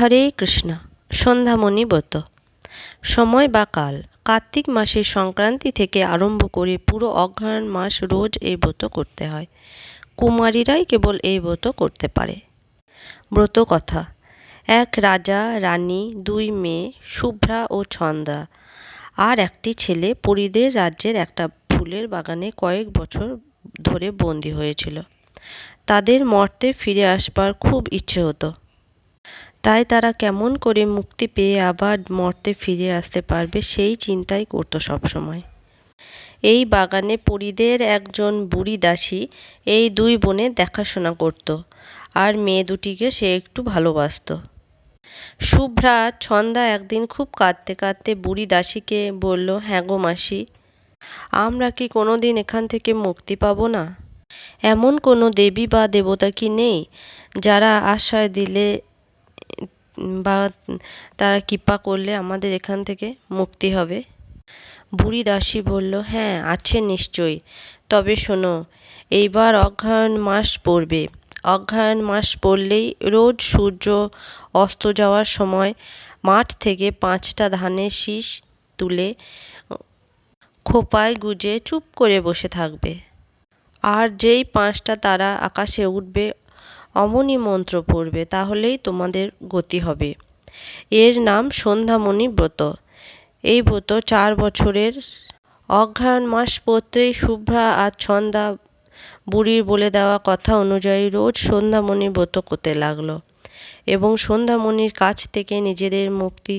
হরে কৃষ্ণ। সন্ধ্যামণি ব্রত। সময় বা কাল। কার্তিক মাসের সংক্রান্তি থেকে আরম্ভ করে পুরো অগ্রহায়ণ মাস রোজ এই ব্রত করতে হয়। কুমারীরাই কেবল এই ব্রত করতে পারে। ব্রত কথা। এক রাজা, রানী, দুই মেয়ে, শুভ্রা ও ছন্দা আর একটি ছেলে পরীদের রাজ্যের একটা ফুলের বাগানে কয়েক বছর ধরে বন্দী হয়েছিল। তাদের মর্তে ফিরে আসবার খুব ইচ্ছে হতো। তাই তারা কেমন করে মুক্তি পেয়ে আবার মর্তে ফিরে আসতে পারবে সেই চিন্তাই করতো সবসময়। এই বাগানে পরীদের একজন বুড়ি দাসী এই দুই বোনের দেখাশোনা করত আর মেয়ে দুটিকে সে একটু ভালোবাসত। শুভ্রা ছন্দা একদিন খুব কাঁদতে কাঁদতে বুড়ি দাসীকে বলল হ্যাঁ গো মাসি, আমরা কি কোনো দিন এখান থেকে মুক্তি পাব না? এমন কোনো দেবী বা দেবতা কি নেই যারা আশ্রয় দিলে বা তারা কৃপা করলে আমাদের এখান থেকে মুক্তি হবে। বুড়ি দাসী বলল হ্যাঁ আছে নিশ্চয়ই। তবে শোনো, এইবার অগ্রহায়ণ মাস পড়বে। অগ্রহায়ণ মাস পড়লেই রোজ সূর্য অস্ত যাওয়ার সময় মাঠ থেকে পাঁচটা ধানের শীষ তুলে খোপায় গুজে চুপ করে বসে থাকবে। আর যেই পাঁচটা তারা আকাশে উঠবে অমনি মন্ত্র পড়বে, তাহলেই তোমাদের গতি হবে। এর নাম সন্ধ্যামণি ব্রত। এই ব্রত চার বছরের। অগ্রহায়ণ মাস পড়তেই শুভ্রা আর ছন্দা বুড়ির বলে দেওয়া কথা অনুযায়ী রোজ সন্ধ্যামণি ব্রত করতে লাগল এবং সন্ধ্যামণির কাছ থেকে নিজেদের মুক্তি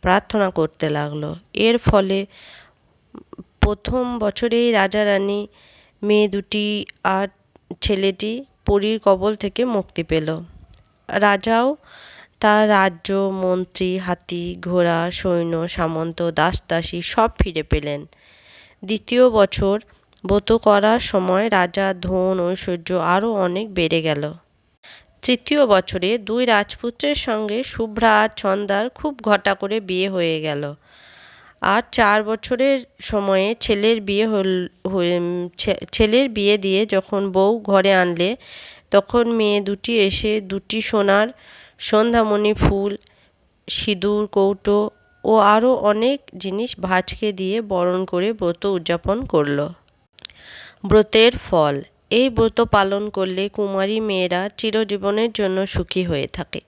প্রার্থনা করতে লাগল। এর ফলে প্রথম বছরেই রাজা রানী মেয়ে দুটি আর ছেলেটি পরীর কবল থেকে মুক্তি পেল। রাজাও তার রাজ্য, মন্ত্রী, হাতি, ঘোড়া, সৈন্য, সামন্ত, দাস, দাসী সব ফিরে পেলেন। দ্বিতীয় বছর ব্রত করার সময় রাজা ধন ঐশ্বর্য আরও অনেক বেড়ে গেল। তৃতীয় বছরে দুই রাজপুত্রের সঙ্গে শুভ্রা আর ছন্দার খুব ঘটা করে বিয়ে হয়ে গেল। আর চার বছরের সময়ে ছেলের বিয়ে হল, হয়ে ছেলের বিয়ে দিয়ে যখন বউ ঘরে আনলে, তখন মেয়ে দুটি এসে দুটি সোনার সন্ধ্যামণি ফুল, সিঁদুর, কৌটো ও আরও অনেক জিনিস ভাজকে দিয়ে বরণ করে ব্রত উদযাপন করল। ব্রতের ফল, এই ব্রত পালন করলে কুমারী মেয়েরা চিরজীবনের জন্য সুখী হয়ে থাকে।